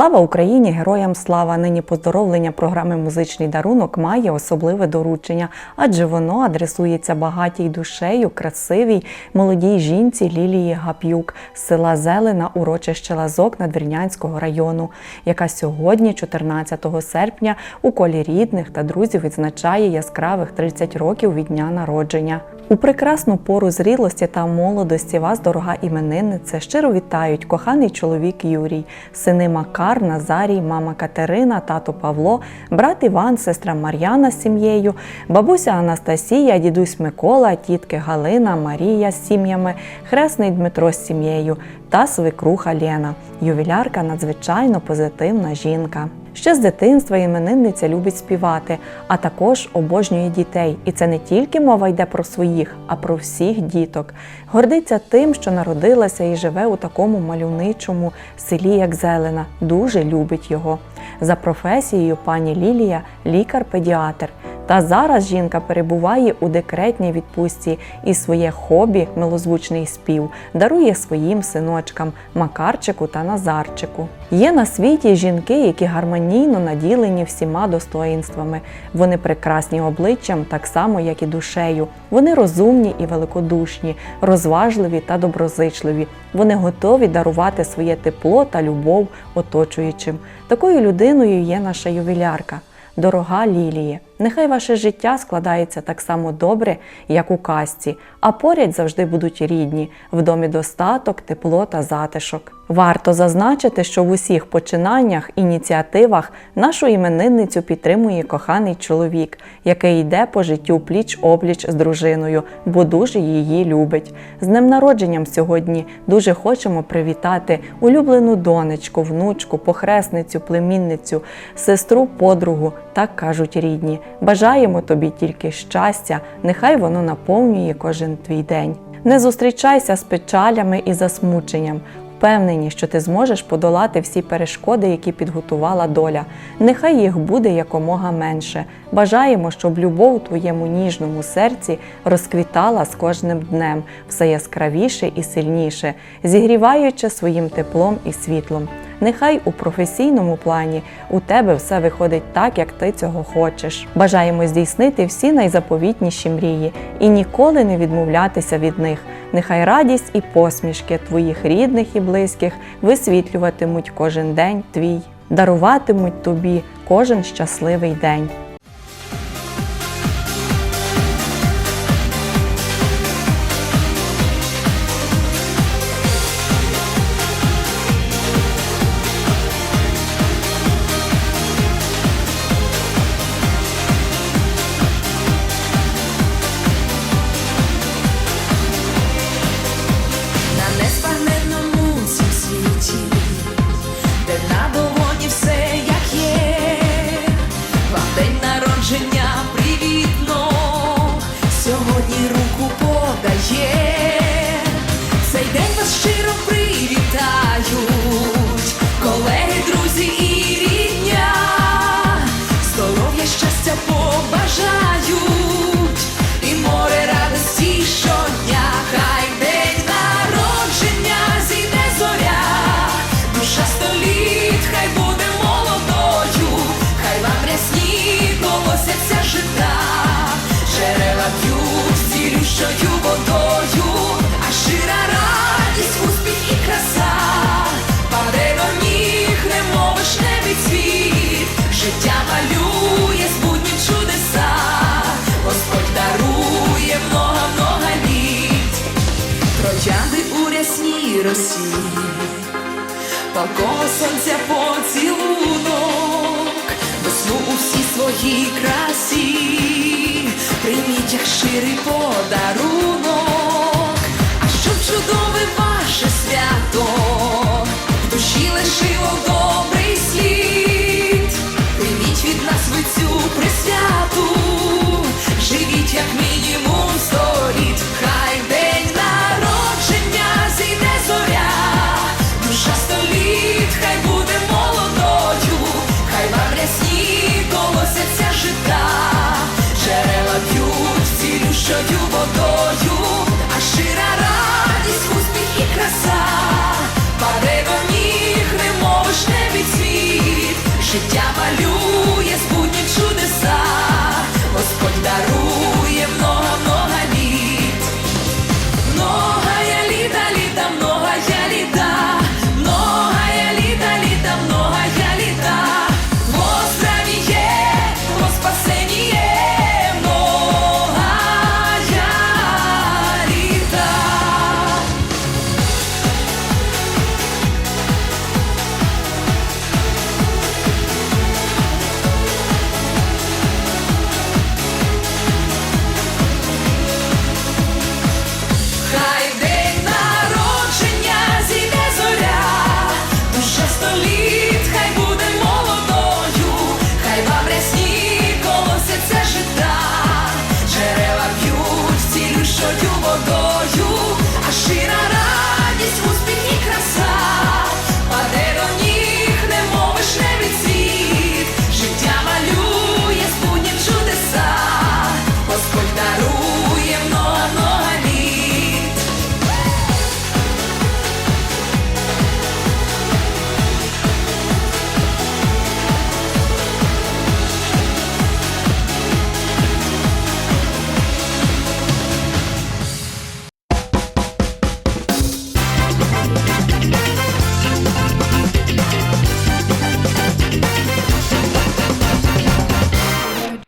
Слава Україні! Героям слава! Нині поздоровлення програми Музичний дарунок має особливе доручення, адже воно адресується багатій душею, красивій молодій жінці Лілії Гап'юк з села Зелена, урочище Лазок Надвірнянського району, яка сьогодні, 14 серпня, у колі рідних та друзів відзначає яскравих 30 років від дня народження. У прекрасну пору зрілості та молодості вас, дорога іменинниця, щиро вітають коханий чоловік Юрій, сини Макар, Назарій, мама Катерина, тато Павло, брат Іван, сестра Мар'яна з сім'єю, бабуся Анастасія, дідусь Микола, тітки Галина, Марія з сім'ями, хресний Дмитро з сім'єю та свекруха Лєна. Ювілярка надзвичайно позитивна жінка. Ще з дитинства іменинниця любить співати, а також обожнює дітей. І це не тільки мова йде про своїх, а про всіх діток. Гордиться тим, що народилася і живе у такому мальовничому селі, як Зелена. Дуже любить його. За професією пані Лілія лікар-педіатр. Та зараз жінка перебуває у декретній відпустці і своє хобі, милозвучний спів, дарує своїм синочкам Макарчику та Назарчику. Є на світі жінки, які гармонійно наділені всіма достоїнствами. Вони прекрасні обличчям, так само, як і душею. Вони розумні і великодушні, розважливі та доброзичливі. Вони готові дарувати своє тепло та любов оточуючим. Такою людиною є наша ювілярка. Дорога Лілії, нехай ваше життя складається так само добре, як у казці, а поряд завжди будуть рідні, в домі достаток, тепло та затишок. Варто зазначити, що в усіх починаннях, ініціативах нашу іменинницю підтримує коханий чоловік, який йде по життю пліч опліч з дружиною, бо дуже її любить. З днем народженням сьогодні дуже хочемо привітати улюблену донечку, внучку, похресницю, племінницю, сестру, подругу, так кажуть рідні. Бажаємо тобі тільки щастя, нехай воно наповнює кожен твій день. Не зустрічайся з печалями і засмученням. Впевнені, що ти зможеш подолати всі перешкоди, які підготувала доля. Нехай їх буде якомога менше. Бажаємо, щоб любов у твоєму ніжному серці розквітала з кожним днем все яскравіше і сильніше, зігріваючи своїм теплом і світлом. Нехай у професійному плані у тебе все виходить так, як ти цього хочеш. Бажаємо здійснити всі найзаповітніші мрії і ніколи не відмовлятися від них. Нехай радість і посмішки твоїх рідних і близьких висвітлюватимуть кожен день твій, даруватимуть тобі кожен щасливий день. Цілющою водою, а щира радість, успіх і краса, паде до ніг, немов вишневий цвіт, життя малює з буднім чудеса, Господь дарує много-много літ, троянди у рясній росі, палкого сонця поцілунок, весну у всій своїй красі, як щирий подарунок, а щоб чудове ваше свято, в душі лишило цілющою водою, а щира радість, успіх і краса, паде до ніг, немов небі цвіт. життя. believe.